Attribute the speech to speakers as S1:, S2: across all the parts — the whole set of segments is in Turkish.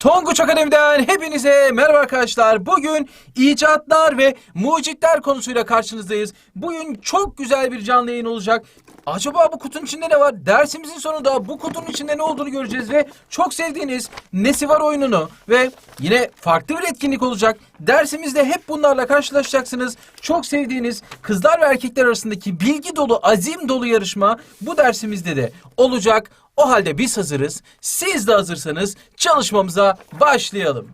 S1: Tonguç Akademi'den hepinize merhaba arkadaşlar. Bugün icatlar ve mucitler konusuyla karşınızdayız. Bugün çok güzel bir canlı yayın olacak. Acaba bu kutunun içinde ne var? Dersimizin sonunda bu kutunun içinde ne olduğunu göreceğiz ve çok sevdiğiniz Nesi var oyununu ve yine farklı bir etkinlik olacak. Dersimizde hep bunlarla karşılaşacaksınız. Çok sevdiğiniz kızlar ve erkekler arasındaki bilgi dolu, azim dolu yarışma bu dersimizde de olacak. O halde biz hazırız. Siz de hazırsanız çalışmamıza başlayalım.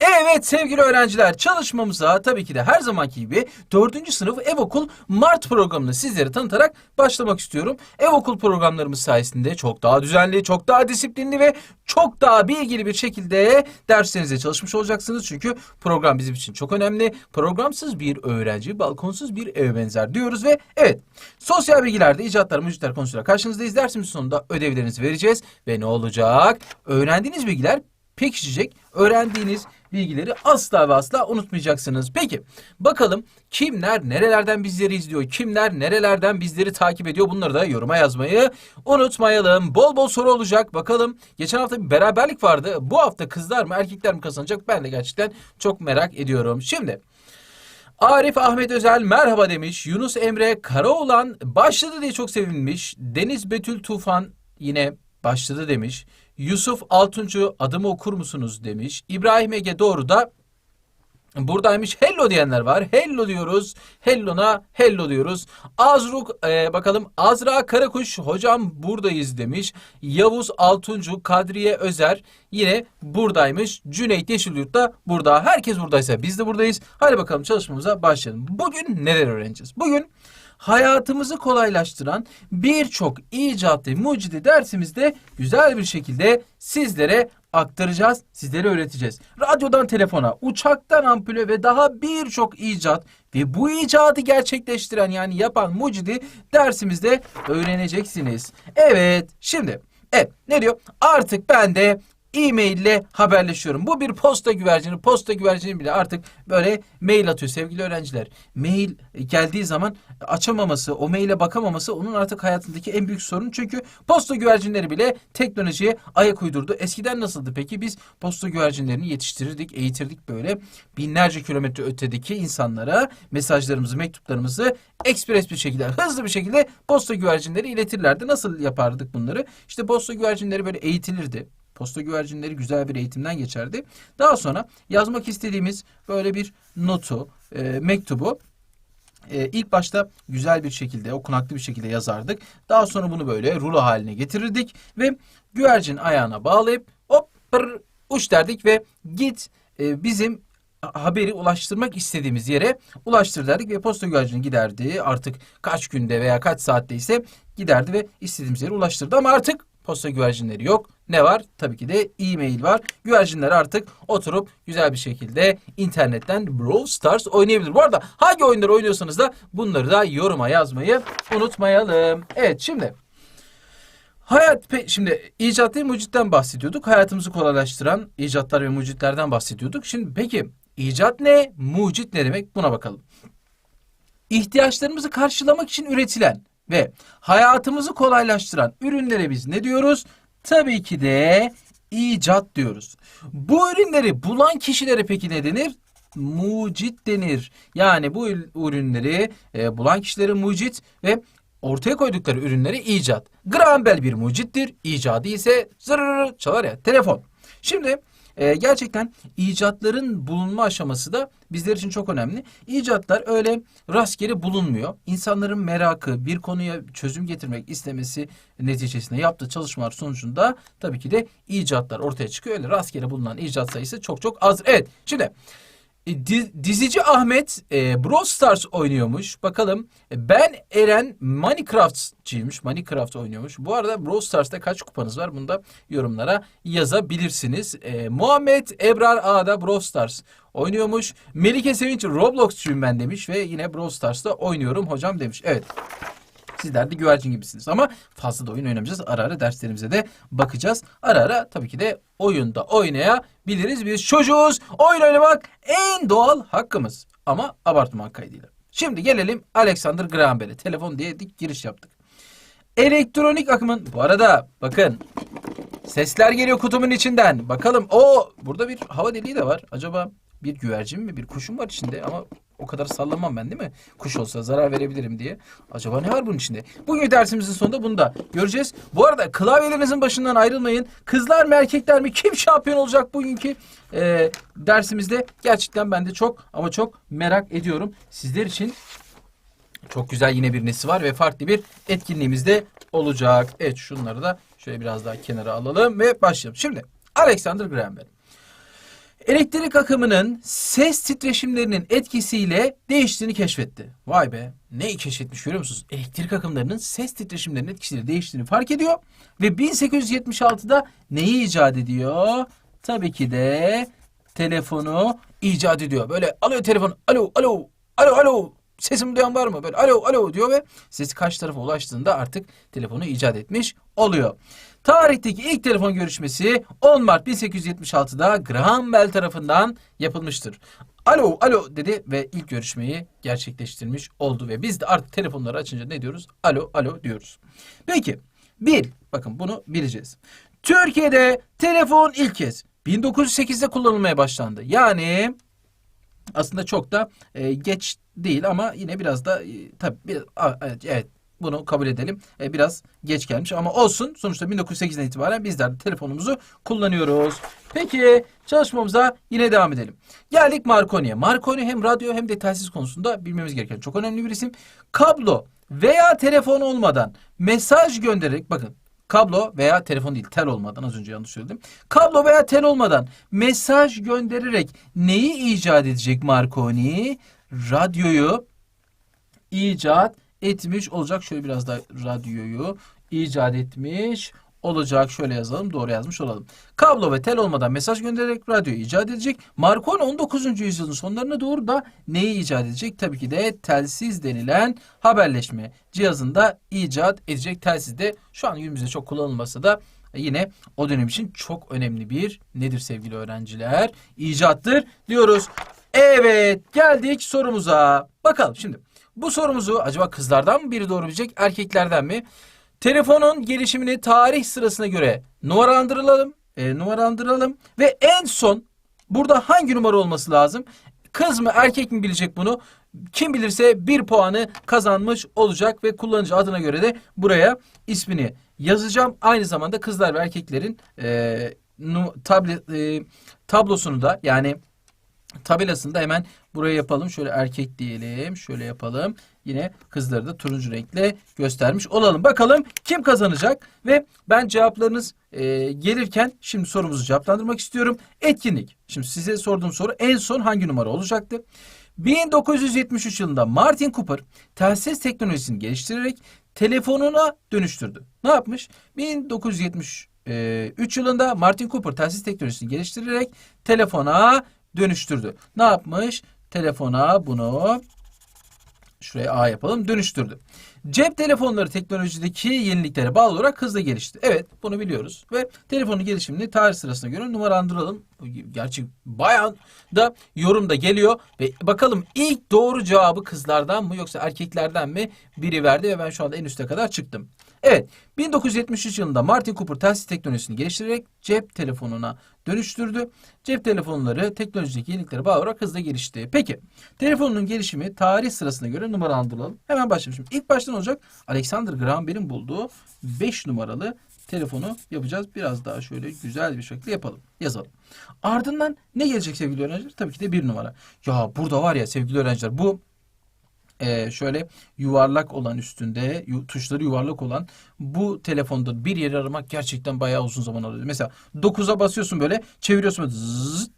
S1: Evet sevgili öğrenciler çalışmamıza tabii ki de her zamanki gibi 4. sınıf Ev Okul Mart programını sizlere tanıtarak başlamak istiyorum. Ev Okul programlarımız sayesinde çok daha düzenli, çok daha disiplinli ve çok daha bilgili bir şekilde derslerinize çalışmış olacaksınız. Çünkü program bizim için çok önemli. Programsız bir öğrenci balkonsuz bir eve benzer diyoruz ve evet sosyal bilgilerde icatlar, mucitler konusuyla karşınızdayız. Dersimizin sonunda ödevlerinizi vereceğiz ve ne olacak? Öğrendiğiniz bilgiler pekişecek. Öğrendiğiniz bilgileri asla ve asla unutmayacaksınız. Peki bakalım kimler nerelerden bizleri izliyor? Kimler nerelerden bizleri takip ediyor? Bunları da yoruma yazmayı unutmayalım. Bol bol soru olacak. Bakalım geçen hafta bir beraberlik vardı. Bu hafta kızlar mı erkekler mi kazanacak? Ben de gerçekten çok merak ediyorum. Şimdi Arif Ahmet Özel merhaba demiş. Yunus Emre Karaoğlan başladı diye çok sevinmiş. Deniz Betül Tufan yine başladı demiş. Yusuf Altuncu adımı okur musunuz demiş. İbrahim Ege doğru da buradaymış. Hello diyenler var. Hello diyoruz. Hello'na hello diyoruz. Azruk e, bakalım Azra Karakuş hocam buradayız demiş. Yavuz Altuncu Kadriye Özer yine buradaymış. Cüneyt Yeşilyurt da burada. Herkes buradaysa biz de buradayız. Hadi bakalım çalışmamıza başlayalım. Bugün neler öğreneceğiz? Bugün hayatımızı kolaylaştıran birçok icat ve mucidi dersimizde güzel bir şekilde sizlere aktaracağız, sizlere öğreteceğiz. Radyodan telefona, uçaktan ampule ve daha birçok icat ve bu icadı gerçekleştiren yani yapan mucidi dersimizde öğreneceksiniz. Evet, şimdi evet ne diyor? Artık ben de e-mail ile haberleşiyorum. Bu bir posta güvercini. Posta güvercini bile artık böyle mail atıyor sevgili öğrenciler. Mail geldiği zaman açamaması, o maile bakamaması onun artık hayatındaki en büyük sorun. Çünkü posta güvercinleri bile teknolojiye ayak uydurdu. Eskiden nasıldı peki? Biz posta güvercinlerini yetiştirirdik, eğitirdik böyle. Binlerce kilometre ötedeki insanlara mesajlarımızı, mektuplarımızı ekspres bir şekilde, hızlı bir şekilde posta güvercinleri iletirlerdi. Nasıl yapardık bunları? İşte posta güvercinleri böyle eğitilirdi. Posta güvercinleri güzel bir eğitimden geçerdi. Daha sonra yazmak istediğimiz böyle bir notu, e, mektubu e, ilk başta güzel bir şekilde, okunaklı bir şekilde yazardık. Daha sonra bunu böyle rulo haline getirirdik ve güvercin ayağına bağlayıp hop pır, uç derdik ve git e, bizim haberi ulaştırmak istediğimiz yere ulaştır derdik ve posta güvercini giderdi. Artık kaç günde veya kaç saatte ise giderdi ve istediğimiz yere ulaştırdı ama artık posta güvercinleri yok. Ne var? Tabii ki de e-mail var. Güvercinler artık oturup güzel bir şekilde internetten Brawl Stars oynayabilir. Bu arada hangi oyunları oynuyorsanız da bunları da yoruma yazmayı unutmayalım. Evet şimdi Hayat şimdi icat ve mucitten bahsediyorduk. Hayatımızı kolaylaştıran icatlar ve mucitlerden bahsediyorduk. Şimdi peki icat ne? Mucit ne demek? Buna bakalım. İhtiyaçlarımızı karşılamak için üretilen ve hayatımızı kolaylaştıran ürünlere biz ne diyoruz? Tabii ki de icat diyoruz. Bu ürünleri bulan kişilere peki ne denir? Mucit denir. Yani bu ürünleri e, bulan kişilere mucit ve ortaya koydukları ürünleri icat. Graham Bell bir mucittir. İcadı ise zırr çalar ya telefon. Şimdi e, gerçekten icatların bulunma aşaması da bizler için çok önemli. İcatlar öyle rastgele bulunmuyor. İnsanların merakı, bir konuya çözüm getirmek istemesi neticesinde yaptığı çalışmalar sonucunda tabii ki de icatlar ortaya çıkıyor. Öyle rastgele bulunan icat sayısı çok çok az. Evet şimdi di- dizici Ahmet e, Brawl Stars oynuyormuş. Bakalım E, ben Eren Minecraftçıymış. Minecraft oynuyormuş. Bu arada Brawl Stars'ta kaç kupanız var? Bunu da yorumlara yazabilirsiniz. E, Muhammed Ebrar Ağa'da Brawl Stars oynuyormuş. Melike Sevinç Roblox'çuyum ben demiş ve yine Brawl Stars'ta oynuyorum hocam demiş. Evet. Sizler de güvercin gibisiniz ama fazla da oyun oynamayacağız. Ara ara derslerimize de bakacağız. Ara ara tabii ki de oyunda oynayabiliriz. Biz çocuğuz. Oyun oynamak en doğal hakkımız. Ama abartmak kaydıyla. Şimdi gelelim Alexander Graham Bell'e. Telefon diye dik giriş yaptık. Elektronik akımın bu arada bakın sesler geliyor kutumun içinden. Bakalım o burada bir hava deliği de var. Acaba bir güvercin mi bir kuşum var içinde ama o kadar sallamam ben değil mi? Kuş olsa zarar verebilirim diye. Acaba ne var bunun içinde? Bugün dersimizin sonunda bunu da göreceğiz. Bu arada klavyelerinizin başından ayrılmayın. Kızlar mı erkekler mi kim şampiyon olacak bugünkü e, dersimizde? Gerçekten ben de çok ama çok merak ediyorum. Sizler için çok güzel yine bir nesi var ve farklı bir etkinliğimiz de olacak. Evet şunları da şöyle biraz daha kenara alalım ve başlayalım. Şimdi Alexander Graham Bell. Elektrik akımının ses titreşimlerinin etkisiyle değiştiğini keşfetti. Vay be neyi keşfetmiş görüyor musunuz? Elektrik akımlarının ses titreşimlerinin etkisiyle değiştiğini fark ediyor. Ve 1876'da neyi icat ediyor? Tabii ki de telefonu icat ediyor. Böyle alıyor telefonu alo alo alo alo sesimi duyan var mı? Böyle alo alo diyor ve sesi karşı tarafa ulaştığında artık telefonu icat etmiş oluyor. Tarihteki ilk telefon görüşmesi 10 Mart 1876'da Graham Bell tarafından yapılmıştır. Alo alo dedi ve ilk görüşmeyi gerçekleştirmiş oldu ve biz de artık telefonları açınca ne diyoruz? Alo alo diyoruz. Peki bir bakın bunu bileceğiz. Türkiye'de telefon ilk kez 1908'de kullanılmaya başlandı. Yani aslında çok da e, geç değil ama yine biraz da e, tabii bir, a- evet, bunu kabul edelim. E, biraz geç gelmiş ama olsun. Sonuçta 1908'den itibaren bizler de telefonumuzu kullanıyoruz. Peki çalışmamıza yine devam edelim. Geldik Marconi'ye. Marconi hem radyo hem de telsiz konusunda bilmemiz gereken çok önemli bir isim. Kablo veya telefon olmadan mesaj göndererek bakın kablo veya telefon değil tel olmadan az önce yanlış söyledim. Kablo veya tel olmadan mesaj göndererek neyi icat edecek Marconi? Radyoyu icat etmiş olacak. Şöyle biraz da radyoyu icat etmiş olacak. Şöyle yazalım. Doğru yazmış olalım. Kablo ve tel olmadan mesaj göndererek radyoyu icat edecek. Marconi 19. yüzyılın sonlarına doğru da neyi icat edecek? Tabii ki de telsiz denilen haberleşme cihazında icat edecek. Telsiz de şu an günümüzde çok kullanılmasa da yine o dönem için çok önemli bir nedir sevgili öğrenciler? İcattır diyoruz. Evet geldik sorumuza. Bakalım şimdi bu sorumuzu acaba kızlardan mı biri doğru bilecek erkeklerden mi? Telefonun gelişimini tarih sırasına göre numaralandıralım. E, numaralandıralım ve en son burada hangi numara olması lazım? Kız mı erkek mi bilecek bunu? Kim bilirse bir puanı kazanmış olacak ve kullanıcı adına göre de buraya ismini yazacağım. Aynı zamanda kızlar ve erkeklerin e, tablet e, tablosunu da yani tabelasını da hemen buraya yapalım. Şöyle erkek diyelim. Şöyle yapalım. Yine kızları da turuncu renkle göstermiş olalım. Bakalım kim kazanacak? Ve ben cevaplarınız e, gelirken şimdi sorumuzu cevaplandırmak istiyorum. Etkinlik. Şimdi size sorduğum soru en son hangi numara olacaktı? 1973 yılında Martin Cooper telsiz teknolojisini geliştirerek telefonuna dönüştürdü. Ne yapmış? 1973 yılında Martin Cooper telsiz teknolojisini geliştirerek telefona dönüştürdü. Ne yapmış? Telefona bunu şuraya A yapalım dönüştürdü. Cep telefonları teknolojideki yeniliklere bağlı olarak hızla gelişti. Evet bunu biliyoruz. Ve telefonun gelişimini tarih sırasına göre numaralandıralım. Gerçi bayağı da yorum da geliyor. Ve bakalım ilk doğru cevabı kızlardan mı yoksa erkeklerden mi biri verdi ve ben şu anda en üste kadar çıktım. Evet 1973 yılında Martin Cooper telsiz teknolojisini geliştirerek cep telefonuna dönüştürdü. Cep telefonları teknolojideki yeniliklere bağlı olarak hızla gelişti. Peki telefonun gelişimi tarih sırasına göre numaralandıralım. Hemen başlayalım. Şimdi ilk baştan olacak Alexander Graham Bell'in bulduğu 5 numaralı telefonu yapacağız. Biraz daha şöyle güzel bir şekilde yapalım. Yazalım. Ardından ne gelecek sevgili öğrenciler? Tabii ki de bir numara. Ya burada var ya sevgili öğrenciler bu e, şöyle yuvarlak olan üstünde yu- tuşları yuvarlak olan bu telefonda bir yeri aramak gerçekten bayağı uzun zaman alıyor. Mesela 9'a basıyorsun böyle çeviriyorsun böyle zıt.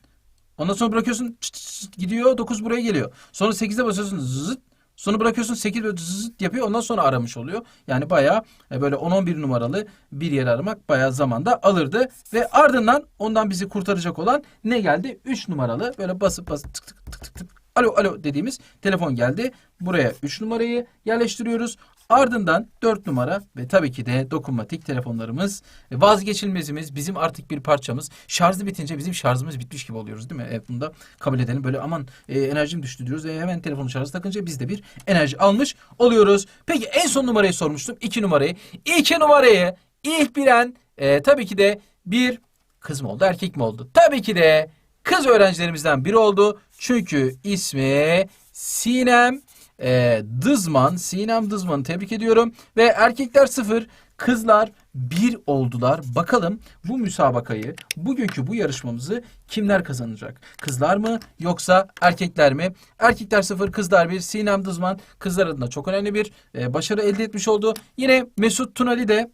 S1: Ondan sonra bırakıyorsun çıt çıt gidiyor 9 buraya geliyor. Sonra 8'e basıyorsun zıt. Sonra bırakıyorsun 8 böyle zıt yapıyor ondan sonra aramış oluyor. Yani bayağı e, böyle 10-11 numaralı bir yeri aramak bayağı zamanda alırdı. Ve ardından ondan bizi kurtaracak olan ne geldi? 3 numaralı böyle basıp basıp tık tık tık tık tık Alo alo dediğimiz telefon geldi. Buraya 3 numarayı yerleştiriyoruz. Ardından 4 numara ve tabii ki de dokunmatik telefonlarımız e, vazgeçilmezimiz bizim artık bir parçamız. Şarjı bitince bizim şarjımız bitmiş gibi oluyoruz değil mi? Evet bunu da kabul edelim. Böyle aman e, enerjim düştü diyoruz. E, hemen telefonu şarjı takınca biz de bir enerji almış oluyoruz. Peki en son numarayı sormuştum. 2 numarayı. 2 numarayı ilk bilen e, tabii ki de bir kız mı oldu erkek mi oldu? Tabii ki de kız öğrencilerimizden biri oldu. Çünkü ismi Sinem e, Dızman. Sinem Dızman'ı tebrik ediyorum. Ve erkekler sıfır, kızlar bir oldular. Bakalım bu müsabakayı, bugünkü bu yarışmamızı kimler kazanacak? Kızlar mı yoksa erkekler mi? Erkekler sıfır, kızlar bir. Sinem Dızman kızlar adına çok önemli bir e, başarı elde etmiş oldu. Yine Mesut Tunali de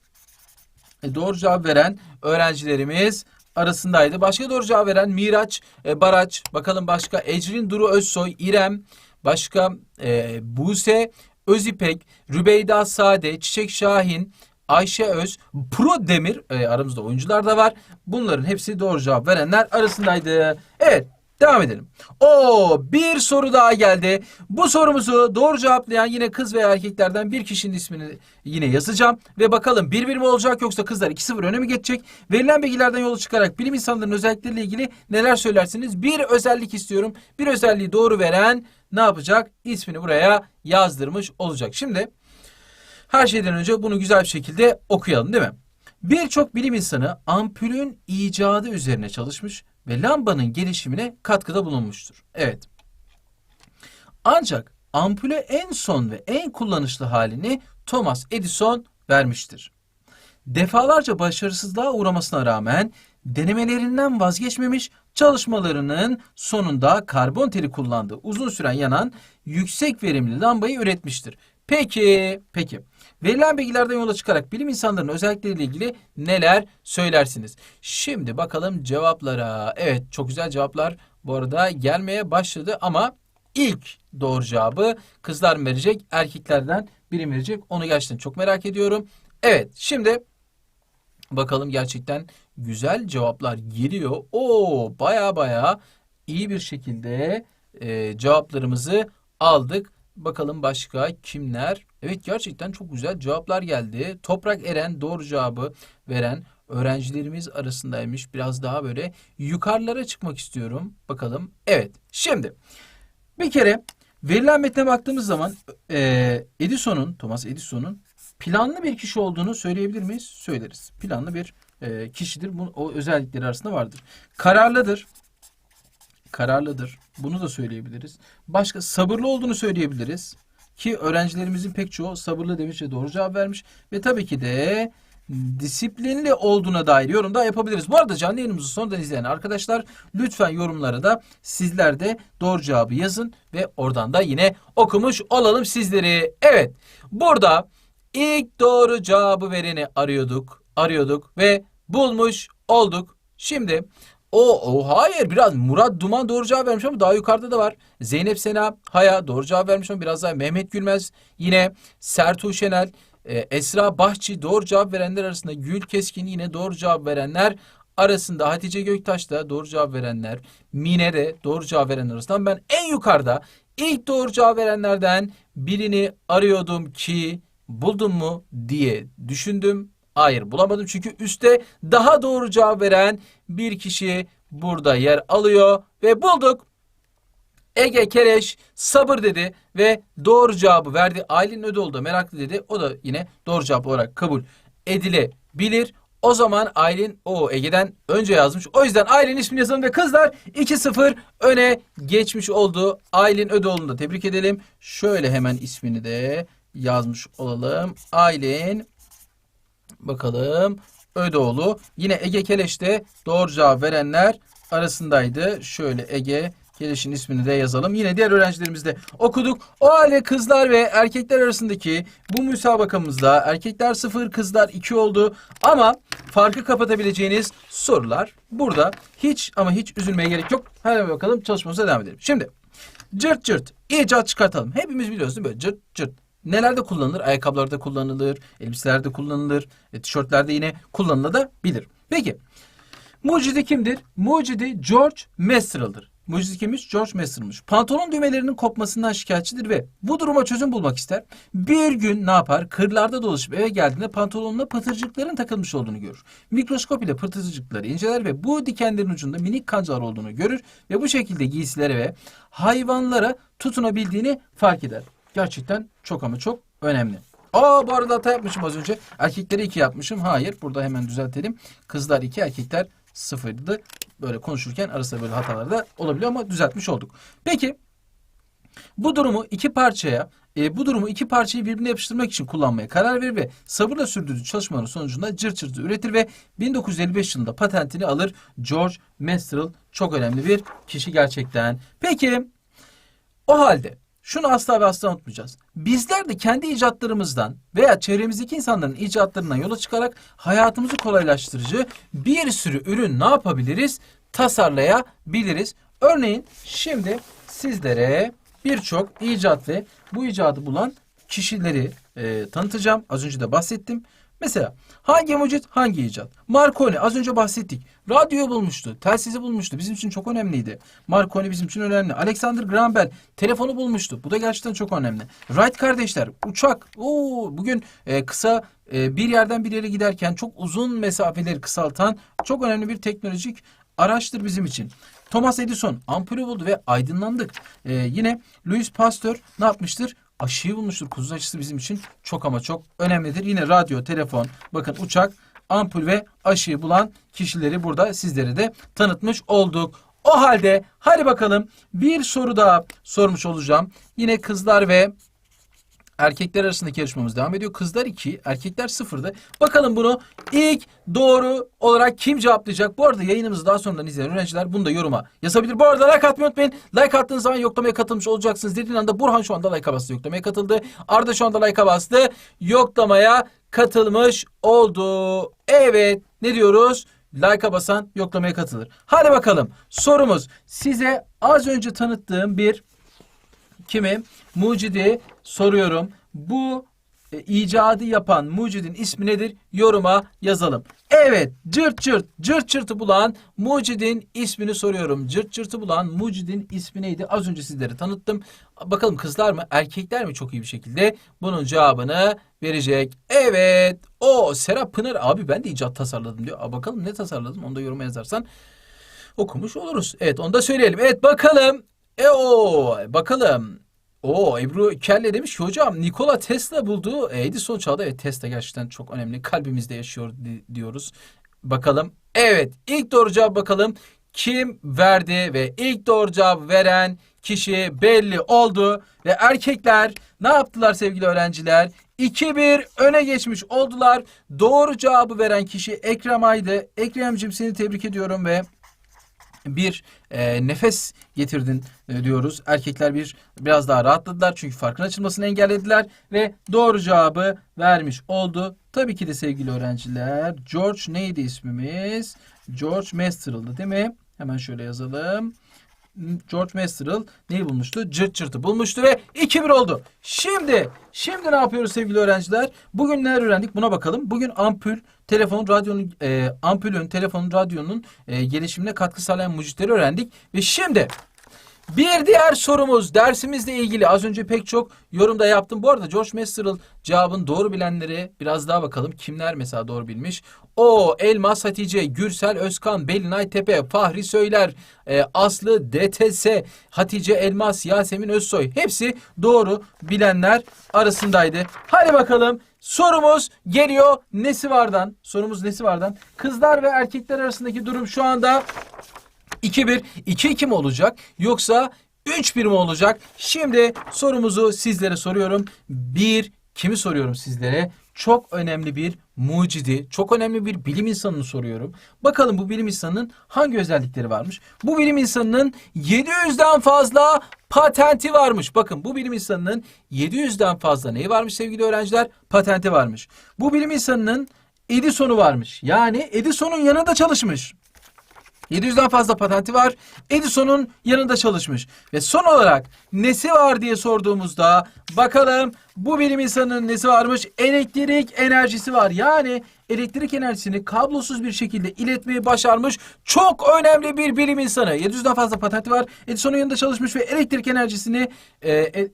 S1: e, doğru cevap veren öğrencilerimiz arasındaydı. Başka doğru cevap veren Miraç e, Baraç, bakalım başka Ecrin Duru Özsoy, İrem, başka e, Buse Özipek, Rübeyda Sade, Çiçek Şahin, Ayşe Öz, Pro Demir e, aramızda oyuncular da var. Bunların hepsi doğru cevap verenler arasındaydı. Evet Devam edelim. O bir soru daha geldi. Bu sorumuzu doğru cevaplayan yine kız veya erkeklerden bir kişinin ismini yine yazacağım. Ve bakalım bir bir mi olacak yoksa kızlar 2-0 öne mi geçecek? Verilen bilgilerden yola çıkarak bilim insanlarının özellikleriyle ilgili neler söylersiniz? Bir özellik istiyorum. Bir özelliği doğru veren ne yapacak? İsmini buraya yazdırmış olacak. Şimdi her şeyden önce bunu güzel bir şekilde okuyalım değil mi? Birçok bilim insanı ampulün icadı üzerine çalışmış ve lambanın gelişimine katkıda bulunmuştur. Evet. Ancak ampule en son ve en kullanışlı halini Thomas Edison vermiştir. Defalarca başarısızlığa uğramasına rağmen denemelerinden vazgeçmemiş, çalışmalarının sonunda karbon teli kullandığı uzun süren yanan yüksek verimli lambayı üretmiştir. Peki, peki. Verilen bilgilerden yola çıkarak bilim insanlarının özellikleriyle ilgili neler söylersiniz? Şimdi bakalım cevaplara. Evet, çok güzel cevaplar bu arada gelmeye başladı ama ilk doğru cevabı kızlar mı verecek, erkeklerden biri mi verecek? Onu gerçekten çok merak ediyorum. Evet, şimdi bakalım gerçekten güzel cevaplar geliyor. Oo, baya baya iyi bir şekilde e, cevaplarımızı aldık. Bakalım başka kimler? Evet gerçekten çok güzel cevaplar geldi. Toprak Eren doğru cevabı veren öğrencilerimiz arasındaymış. Biraz daha böyle yukarılara çıkmak istiyorum. Bakalım. Evet. Şimdi bir kere verilen metne baktığımız zaman e, Edison'un, Thomas Edison'un planlı bir kişi olduğunu söyleyebilir miyiz? Söyleriz. Planlı bir e, kişidir. Bu, o özellikleri arasında vardır. Kararlıdır kararlıdır. Bunu da söyleyebiliriz. Başka sabırlı olduğunu söyleyebiliriz. Ki öğrencilerimizin pek çoğu sabırlı demiş ve doğru cevap vermiş. Ve tabii ki de disiplinli olduğuna dair yorum da yapabiliriz. Bu arada canlı yayınımızı sonradan izleyen arkadaşlar lütfen yorumlara da sizler de doğru cevabı yazın ve oradan da yine okumuş olalım sizleri. Evet burada ilk doğru cevabı vereni arıyorduk, arıyorduk ve bulmuş olduk. Şimdi o, o hayır biraz Murat Duman doğru cevap vermiş ama daha yukarıda da var. Zeynep Sena Haya doğru cevap vermiş ama biraz daha Mehmet Gülmez yine Sertuğ Şenel e, Esra Bahçi doğru cevap verenler arasında Gül Keskin yine doğru cevap verenler arasında Hatice Göktaş da doğru cevap verenler Mine de doğru cevap verenler arasından ben en yukarıda ilk doğru cevap verenlerden birini arıyordum ki buldum mu diye düşündüm Hayır bulamadım çünkü üstte daha doğru cevap veren bir kişi burada yer alıyor ve bulduk. Ege Kereş sabır dedi ve doğru cevabı verdi. Aylin Ödoğlu da meraklı dedi. O da yine doğru cevap olarak kabul edilebilir. O zaman Aylin o Ege'den önce yazmış. O yüzden Aylin ismini yazalım ve kızlar 2-0 öne geçmiş oldu. Aylin Ödoğlu'nu da tebrik edelim. Şöyle hemen ismini de yazmış olalım. Aylin Bakalım. Ödoğlu. Yine Ege Keleş de doğru cevap verenler arasındaydı. Şöyle Ege Keleş'in ismini de yazalım. Yine diğer öğrencilerimiz de okuduk. O halde kızlar ve erkekler arasındaki bu müsabakamızda erkekler 0, kızlar 2 oldu. Ama farkı kapatabileceğiniz sorular burada. Hiç ama hiç üzülmeye gerek yok. Hadi bakalım çalışmamıza devam edelim. Şimdi cırt cırt icat çıkartalım. Hepimiz biliyoruz değil mi? Cırt cırt. Nelerde kullanılır? Ayakkabılarda kullanılır, elbiselerde kullanılır, e, tişörtlerde yine kullanılabilir. Peki, mucidi kimdir? Mucidi George Masteral'dır. Mucidi kimmiş? George Master'mış. Pantolon düğmelerinin kopmasından şikayetçidir ve bu duruma çözüm bulmak ister. Bir gün ne yapar? Kırlarda dolaşıp eve geldiğinde pantolonuna pıtırcıkların takılmış olduğunu görür. Mikroskop ile pıtırcıkları inceler ve bu dikenlerin ucunda minik kancalar olduğunu görür ve bu şekilde giysilere ve hayvanlara tutunabildiğini fark eder. Gerçekten çok ama çok önemli. Aa bu arada hata yapmışım az önce. Erkekleri 2 yapmışım. Hayır burada hemen düzeltelim. Kızlar 2 erkekler 0'dı. Böyle konuşurken arasında böyle hatalar da olabiliyor ama düzeltmiş olduk. Peki bu durumu iki parçaya, e, bu durumu iki parçayı birbirine yapıştırmak için kullanmaya karar verir ve sabırla sürdürdüğü çalışmaların sonucunda cırt cırtı üretir ve 1955 yılında patentini alır. George Masterl çok önemli bir kişi gerçekten. Peki o halde şunu asla ve asla unutmayacağız. Bizler de kendi icatlarımızdan veya çevremizdeki insanların icatlarından yola çıkarak hayatımızı kolaylaştırıcı bir sürü ürün ne yapabiliriz? Tasarlayabiliriz. Örneğin şimdi sizlere birçok icat ve bu icadı bulan kişileri e, tanıtacağım. Az önce de bahsettim. Mesela hangi mucit hangi icat? Marconi az önce bahsettik. Radyoyu bulmuştu, telsizi bulmuştu. Bizim için çok önemliydi. Marconi bizim için önemli. Alexander Graham Bell telefonu bulmuştu. Bu da gerçekten çok önemli. Wright kardeşler uçak. Oo, bugün e, kısa e, bir yerden bir yere giderken çok uzun mesafeleri kısaltan çok önemli bir teknolojik araçtır bizim için. Thomas Edison ampulü buldu ve aydınlandık. E, yine Louis Pasteur ne yapmıştır? Aşıyı bulmuştur. Kuzu aşısı bizim için çok ama çok önemlidir. Yine radyo, telefon, bakın uçak, ampul ve aşıyı bulan kişileri burada sizlere de tanıtmış olduk. O halde hadi bakalım bir soru daha sormuş olacağım. Yine kızlar ve erkekler arasındaki yarışmamız devam ediyor. Kızlar 2, erkekler 0'dı. Bakalım bunu ilk doğru olarak kim cevaplayacak? Bu arada yayınımızı daha sonradan izleyen öğrenciler bunu da yoruma yazabilir. Bu arada like atmayı unutmayın. Like attığınız zaman yoklamaya katılmış olacaksınız. Dediğin anda Burhan şu anda like'a bastı. Yoklamaya katıldı. Arda şu anda like'a bastı. Yoklamaya katılmış oldu. Evet ne diyoruz? Like'a basan yoklamaya katılır. Hadi bakalım sorumuz size az önce tanıttığım bir kimi? Mucidi soruyorum. Bu e, icadı yapan mucidin ismi nedir? Yoruma yazalım. Evet, cırt cırt, cırt cırtı bulan mucidin ismini soruyorum. Cırt cırtı bulan mucidin ismi neydi? Az önce sizlere tanıttım. Bakalım kızlar mı, erkekler mi çok iyi bir şekilde bunun cevabını verecek. Evet, o Serap Pınar abi ben de icat tasarladım diyor. Aa, bakalım ne tasarladım onu da yoruma yazarsan okumuş oluruz. Evet onu da söyleyelim. Evet bakalım. E o bakalım. O Ebru Kelle demiş ki hocam Nikola Tesla bulduğu Edison çağda evet Tesla gerçekten çok önemli. Kalbimizde yaşıyor di- diyoruz. Bakalım. Evet ilk doğru cevap bakalım. Kim verdi ve ilk doğru cevap veren kişi belli oldu. Ve erkekler ne yaptılar sevgili öğrenciler? 2-1 öne geçmiş oldular. Doğru cevabı veren kişi Ekrem Aydı. Ekrem'cim seni tebrik ediyorum ve bir e, nefes getirdin e, diyoruz. Erkekler bir biraz daha rahatladılar çünkü farkın açılmasını engellediler ve doğru cevabı vermiş oldu. Tabii ki de sevgili öğrenciler George neydi ismimiz? George Masterl'dı değil mi? Hemen şöyle yazalım. George Masterl neyi bulmuştu? Cırt cırtı bulmuştu ve 2-1 oldu. Şimdi, şimdi ne yapıyoruz sevgili öğrenciler? Bugün neler öğrendik buna bakalım. Bugün ampul, telefon, radyonun, e, ampulün, telefonun, radyonun e, gelişimine katkı sağlayan mucitleri öğrendik. Ve şimdi bir diğer sorumuz dersimizle ilgili az önce pek çok yorumda yaptım. Bu arada George Masterl cevabın doğru bilenleri biraz daha bakalım. Kimler mesela doğru bilmiş? O Elmas Hatice, Gürsel Özkan, Belinay Tepe, Fahri Söyler, e, Aslı DTS, Hatice Elmas, Yasemin Özsoy. Hepsi doğru bilenler arasındaydı. Hadi bakalım sorumuz geliyor nesi vardan? Sorumuz nesi vardan? Kızlar ve erkekler arasındaki durum şu anda 2-1, 2-2 mi olacak yoksa 3-1 mi olacak? Şimdi sorumuzu sizlere soruyorum. Bir, kimi soruyorum sizlere? Çok önemli bir mucidi, çok önemli bir bilim insanını soruyorum. Bakalım bu bilim insanının hangi özellikleri varmış? Bu bilim insanının 700'den fazla patenti varmış. Bakın bu bilim insanının 700'den fazla neyi varmış sevgili öğrenciler? Patenti varmış. Bu bilim insanının Edison'u varmış. Yani Edison'un yanında çalışmış. 700'den fazla patenti var. Edison'un yanında çalışmış. Ve son olarak nesi var diye sorduğumuzda bakalım Bu bilim insanının nesi varmış? Elektrik enerjisi var. Yani elektrik enerjisini kablosuz bir şekilde iletmeyi başarmış çok önemli bir bilim insanı. 700'den fazla patenti var. Edison'un yanında çalışmış ve elektrik enerjisini e,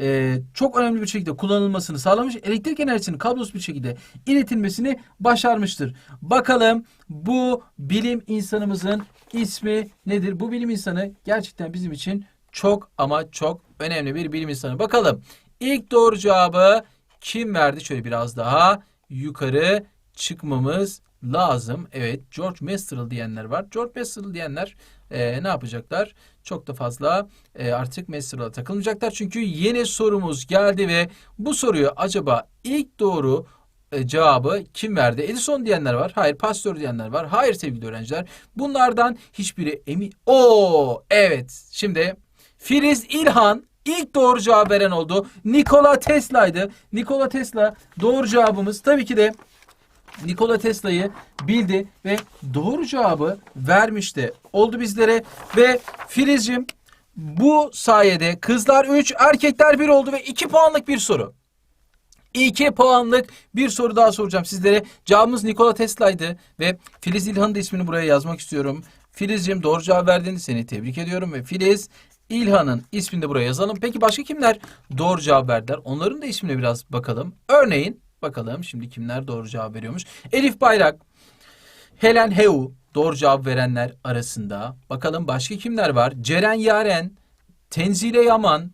S1: e, çok önemli bir şekilde kullanılmasını sağlamış. Elektrik enerjisinin kablosuz bir şekilde iletilmesini başarmıştır. Bakalım bu bilim insanımızın ismi nedir? Bu bilim insanı gerçekten bizim için çok ama çok önemli bir bilim insanı. Bakalım ilk doğru cevabı kim verdi? Şöyle biraz daha yukarı çıkmamız lazım. Evet George Masterl diyenler var. George Masterl diyenler e, ne yapacaklar? Çok da fazla e, artık Masterl'a takılmayacaklar. Çünkü yeni sorumuz geldi ve bu soruyu acaba ilk doğru e, cevabı kim verdi? Edison diyenler var. Hayır. Pasteur diyenler var. Hayır sevgili öğrenciler. Bunlardan hiçbiri emin. Oo, evet. Şimdi Filiz İlhan ilk doğru cevap veren oldu. Nikola Tesla'ydı. Nikola Tesla doğru cevabımız tabii ki de Nikola Tesla'yı bildi ve doğru cevabı vermişti. Oldu bizlere ve Filizcim bu sayede kızlar 3, erkekler 1 oldu ve 2 puanlık bir soru. 2 puanlık bir soru daha soracağım sizlere. Cevabımız Nikola Tesla'ydı ve Filiz İlhan'ın da ismini buraya yazmak istiyorum. Filizciğim doğru cevap verdin. Seni tebrik ediyorum ve Filiz İlhan'ın ismini de buraya yazalım. Peki başka kimler doğru cevap verdiler? Onların da ismine biraz bakalım. Örneğin bakalım şimdi kimler doğru cevap veriyormuş. Elif Bayrak, Helen Heu doğru cevap verenler arasında. Bakalım başka kimler var? Ceren Yaren, Tenzile Yaman,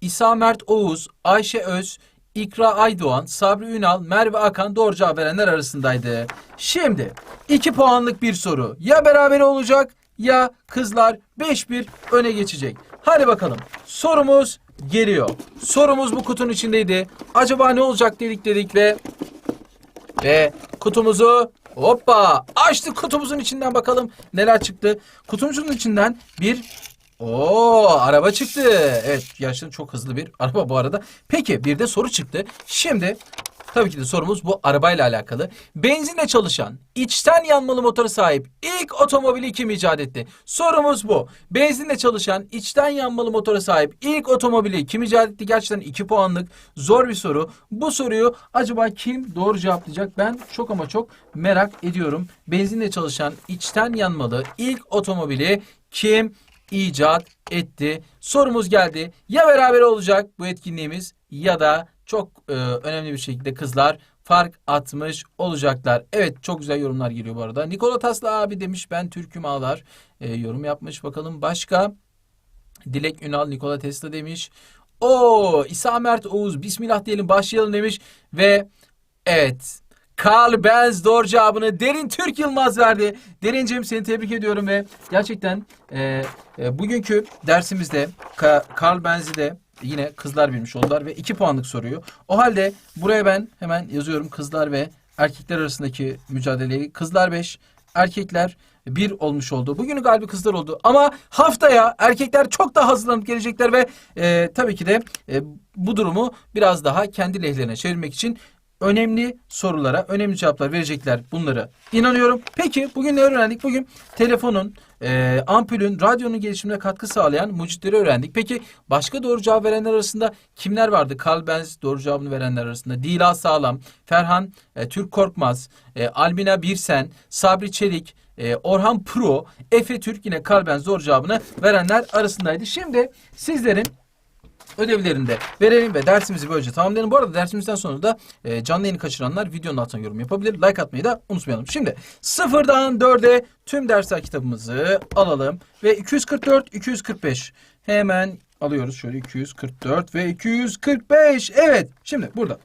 S1: İsa Mert Oğuz, Ayşe Öz, İkra Aydoğan, Sabri Ünal, Merve Akan doğru cevap verenler arasındaydı. Şimdi 2 puanlık bir soru. Ya beraber olacak ya kızlar 5-1 öne geçecek. Hadi bakalım. Sorumuz geliyor. Sorumuz bu kutunun içindeydi. Acaba ne olacak dedik dedik ve ve kutumuzu hoppa açtık kutumuzun içinden bakalım neler çıktı. Kutumuzun içinden bir o araba çıktı. Evet gerçekten çok hızlı bir araba bu arada. Peki bir de soru çıktı. Şimdi tabii ki de sorumuz bu arabayla alakalı. Benzinle çalışan içten yanmalı motora sahip ilk otomobili kim icat etti? Sorumuz bu. Benzinle çalışan içten yanmalı motora sahip ilk otomobili kim icat etti? Gerçekten 2 puanlık zor bir soru. Bu soruyu acaba kim doğru cevaplayacak? Ben çok ama çok merak ediyorum. Benzinle çalışan içten yanmalı ilk otomobili kim icat etti. Sorumuz geldi. Ya beraber olacak bu etkinliğimiz ya da çok e, önemli bir şekilde kızlar fark atmış olacaklar. Evet çok güzel yorumlar geliyor bu arada. Nikola Tasla abi demiş ben Türk'üm ağlar. E, yorum yapmış bakalım. Başka? Dilek Ünal Nikola Tesla demiş. O İsa Mert Oğuz Bismillah diyelim başlayalım demiş ve evet Carl Benz doğru cevabını Derin Türk Yılmaz verdi. Derincim seni tebrik ediyorum ve gerçekten e, e, bugünkü dersimizde Ka- Carl Benz'i de yine kızlar bilmiş oldular ve 2 puanlık soruyu. O halde buraya ben hemen yazıyorum kızlar ve erkekler arasındaki mücadeleyi. Kızlar 5, erkekler 1 olmuş oldu. Bugünün galibi kızlar oldu. Ama haftaya erkekler çok daha hazırlanıp gelecekler ve e, tabii ki de e, bu durumu biraz daha kendi lehlerine çevirmek için önemli sorulara önemli cevaplar verecekler bunlara inanıyorum. Peki bugün ne öğrendik? Bugün telefonun, e, ampulün, radyonun gelişimine katkı sağlayan mucitleri öğrendik. Peki başka doğru cevap verenler arasında kimler vardı? Carl Benz doğru cevabını verenler arasında. Dila Sağlam, Ferhan e, Türk Korkmaz, e, Almina Birsen, Sabri Çelik, e, Orhan Pro, Efe Türk yine Carl Benz doğru cevabını verenler arasındaydı. Şimdi sizlerin ödevlerini de verelim ve dersimizi böylece tamamlayalım. Bu arada dersimizden sonra da e, canlı yayını kaçıranlar videonun altına yorum yapabilir. Like atmayı da unutmayalım. Şimdi sıfırdan dörde tüm dersler kitabımızı alalım ve 244 245 hemen alıyoruz şöyle 244 ve 245 evet şimdi burada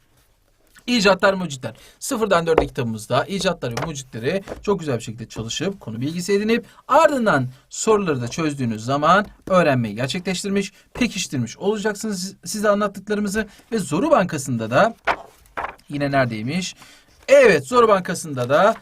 S1: İcatlar mucitler. Sıfırdan dörde kitabımızda icatları ve mucitleri çok güzel bir şekilde çalışıp konu bilgisi edinip ardından soruları da çözdüğünüz zaman öğrenmeyi gerçekleştirmiş, pekiştirmiş olacaksınız size anlattıklarımızı ve Zoru Bankası'nda da yine neredeymiş? Evet Zoru Bankası'nda da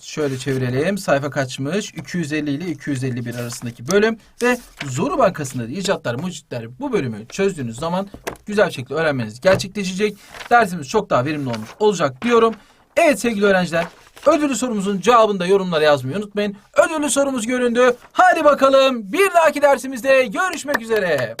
S1: şöyle çevirelim. Sayfa kaçmış? 250 ile 251 arasındaki bölüm ve Zoru Bankası'nda da icatlar, mucitler bu bölümü çözdüğünüz zaman güzel şekilde öğrenmeniz gerçekleşecek. Dersimiz çok daha verimli olmuş olacak diyorum. Evet sevgili öğrenciler ödüllü sorumuzun cevabını da yorumlara yazmayı unutmayın. Ödüllü sorumuz göründü. Hadi bakalım bir dahaki dersimizde görüşmek üzere.